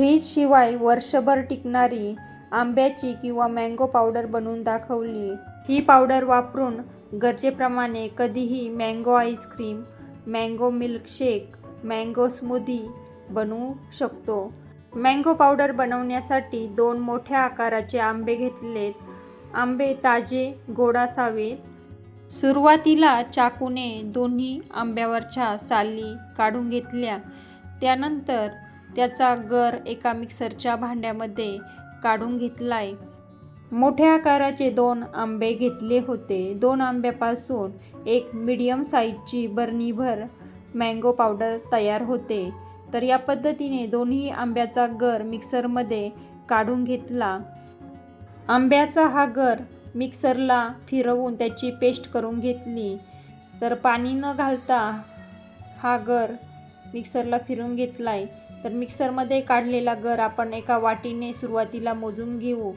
फ्रीजशिवाय वर्षभर टिकणारी आंब्याची किंवा मँगो पावडर बनवून दाखवली. ही पावडर वापरून गरजेप्रमाणे कधीही mango ice cream mango milkshake mango smoothie बनवू शकतो. मँगो पावडर बनवण्यासाठी दोन मोठ्या आकाराचे आंबे घेतलेत. आंबे ताजे गोड असावेत. सुरुवातीला चाकूने दोन्ही आंब्यावरच्या साली काढून घेतल्या. त्यानंतर त्याचा गर एका मिक्सरच्या भांड्यामध्ये काढून घेतलाय. मोठ्या आकाराचे दोन आंबे घेतले होते. दोन आंब्यापासून एक मीडियम साईजची बरणीभर मँगो पावडर तयार होते. तर या पद्धतीने दोन्ही आंब्याचा गर मिक्सरमध्ये काढून घेतला. आंब्याचा हा गर मिक्सरला फिरवून त्याची पेस्ट करून घेतली. तर पाणी न घालता हा गर मिक्सरला फिरून घेतलाय. तर मिक्सरमध्ये काढलेला गर आपण एका वाटीने सुरुवातीला मोजून घेऊ.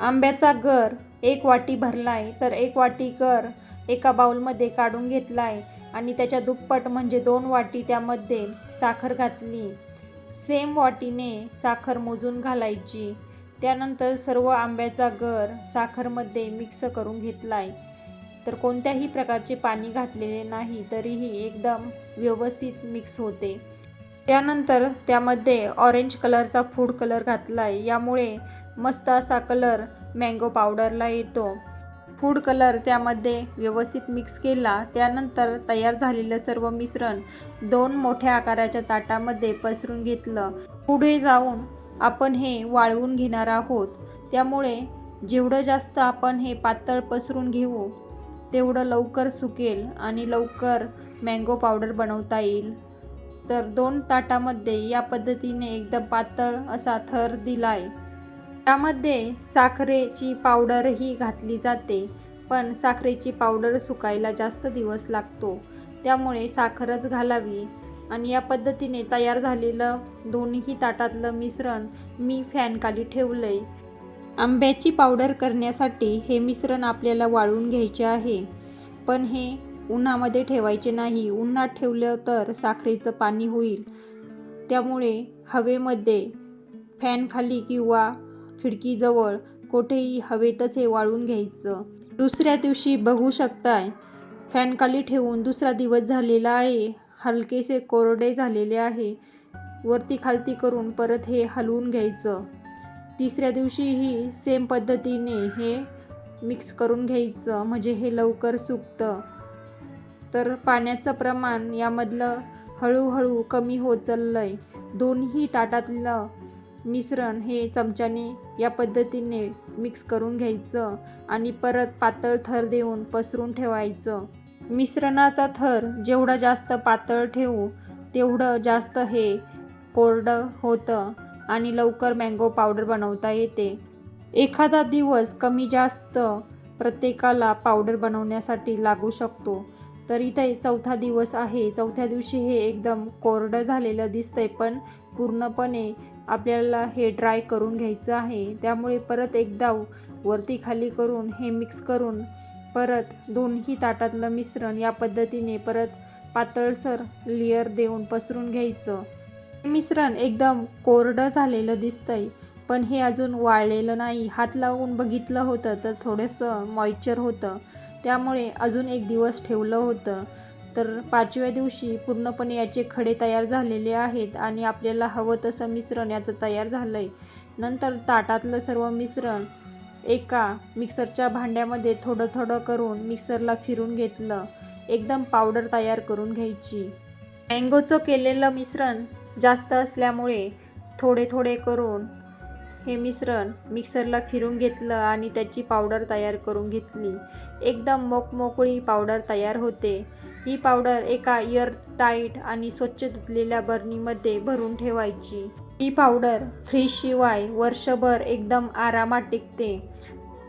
आंब्याचा गर एक वाटी भरला आहे तर एक वाटी गर एका बाउलमध्ये काढून घेतला आहे आणि त्याच्या दुप्पट म्हणजे दोन वाटी त्यामध्ये साखर घातली. सेम वाटीने साखर मोजून घालायची. त्यानंतर सर्व आंब्याचा गर साखरमध्ये मिक्स करून घेतला आहे तर कोणत्याही प्रकारचे पाणी घातलेले नाही तरीही एकदम व्यवस्थित मिक्स होते. त्यानंतर त्यामध्ये ऑरेंज कलरचा फूड कलर घातला आहे यामुळे मस्त असा कलर मँगो पावडरला येतो. फूड कलर त्यामध्ये व्यवस्थित मिक्स केला. त्यानंतर तयार झालेलं सर्व मिश्रण दोन मोठ्या आकाराच्या ताटामध्ये पसरून घेतलं. पुढे जाऊन आपण हे वाळवून घेणार आहोत. त्यामुळे जेवढं जास्त आपण हे पातळ पसरून घेऊ तेवढं लवकर सुकेल आणि लवकर मँगो पावडर बनवता येईल. तर दोन ताटामध्ये या पद्धतीने एकदम पातळ असा थर दिलाय. त्यामध्ये साखरेची पावडरही घातली जाते पण साखरेची पावडर सुकायला जास्त दिवस लागतो. त्यामुळे साखरच घालावी. आणि या पद्धतीने तयार झालेलं दोन्ही ताटातलं मिश्रण मी फॅनखाली ठेवलंय. आंब्याची पावडर करण्यासाठी हे मिश्रण आपल्याला वाळवून घ्यायचे आहे. पण हे उन्हामध्ये ठेवायचे नाही. उन्हात ठेवलं तर साखरेचं पाणी होईल. त्यामुळे हवेमध्ये फॅनखाली किंवा खिडकीजवळ कुठेही हवेतच हे वाळून घ्यायचं. दुसऱ्या दिवशी बघू शकताय फॅनखाली ठेवून दुसरा दिवस झालेला आहे. हलकेसे कोरडे झालेले आहे. वरती खालती करून परत हे हलवून घ्यायचं. तिसऱ्या दिवशीही सेम पद्धतीने हे मिक्स करून घ्यायचं. म्हणजे हे लवकर सुकतं. तर पाण्याचं प्रमाण यामधलं हळूहळू कमी होत चाललं आहे दोन्ही ताटातलं मिश्रण हे चमच्याने या पद्धतीने मिक्स करून घ्यायचं आणि परत पातळ थर देऊन पसरून ठेवायचं. मिश्रणाचा थर जेवढा जास्त पातळ ठेवू तेवढं जास्त हे कोरडं होतं आणि लवकर मँगो पावडर बनवता येते. एखादा दिवस कमी जास्त प्रत्येकाला पावडर बनवण्यासाठी लागू शकतो. तर इथे चौथा दिवस आहे. चौथ्या दिवशी हे एकदम कोरडं झालेलं दिसतंय पण पूर्णपणे आपल्याला हे ड्राय करून घ्यायचं आहे. त्यामुळे परत एकदा वरती खाली करून हे मिक्स करून परत दोन्ही ताटातलं मिश्रण या पद्धतीने परत पातळसर लेअर देऊन पसरून घ्यायचं. मिश्रण एकदम कोरडं झालेलं दिसतंय पण हे अजून वाळलेलं नाही. हात लावून बघितलं होतं तर थोडंसं मॉइश्चर होतं. त्यामुळे अजून एक दिवस ठेवलं होतं. तर पाचव्या दिवशी पूर्णपणे याचे खडे तयार झालेले आहेत आणि आपल्याला हवं तसं मिश्रण याचं तयार झालं आहे नंतर ताटातलं सर्व मिश्रण एका मिक्सरच्या भांड्यामध्ये थोडं थोडं करून मिक्सरला फिरून घेतलं. एकदम पावडर तयार करून घ्यायची. मँगोचं केलेलं मिश्रण जास्त असल्यामुळे थोडे थोडे करून हे मिश्रण मिक्सरला फिरून घेतलं आणि त्याची पावडर तयार करून घेतली. एकदम मोकमोकळी पावडर तयार होते. ही पावडर एका एअर टाईट आणि स्वच्छ धुतलेल्या बरणीमध्ये भरून ठेवायची. ही पावडर फ्रीजशिवाय वर्षभर एकदम आरामात टिकते.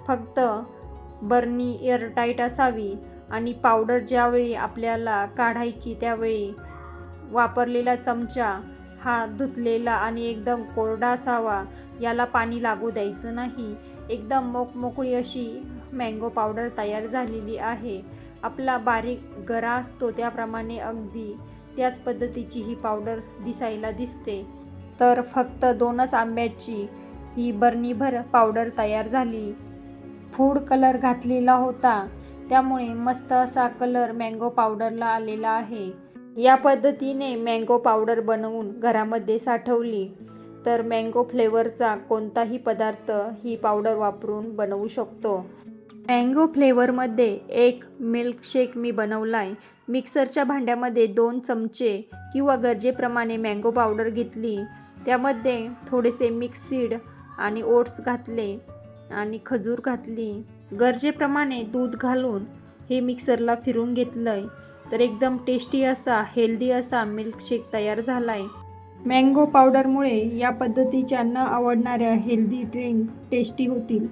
फक्त बरणी एअरटाईट असावी आणि पावडर ज्यावेळी आपल्याला काढायची त्यावेळी वापरलेला चमचा हा धुतलेला आणि एकदम कोरडा असावा याला पाणी लागू द्यायचं नाही. एकदम मोकमोकळी अशी मँगो पावडर तयार झालेली आहे. आपला बारीक गरा असतो त्याप्रमाणे अगदी त्याच पद्धतीची ही पावडर दिसायला दिसते. तर फक्त दोनच आंब्याची ही बरणीभर पावडर तयार झाली. फूड कलर घातलेला होता. त्यामुळे मस्त असा कलर मँगो पावडरला आलेला आहे. या पद्धतीने मँगो पावडर बनवून घरामध्ये साठवली तर मँगो फ्लेवरचा कोणताही पदार्थ ही पावडर वापरून बनवू शकतो. मँगो फ्लेवरमध्ये एक मिल्कशेक मी बनवला आहे मिक्सरच्या भांड्यामध्ये दोन चमचे किंवा गरजेप्रमाणे मँगो पावडर घेतली. त्यामध्ये थोडेसे मिक्स सीड आणि ओट्स घातले आणि खजूर घातली. गरजेप्रमाणे दूध घालून हे मिक्सरला फिरून घेतलं आहे तर एकदम टेस्टी असा हेल्दी असा मिल्कशेक तयार झाला आहे मँगो पावडरमुळे या पद्धतीच्या न आवडणाऱ्या हेल्दी ड्रिंक टेस्टी होतील.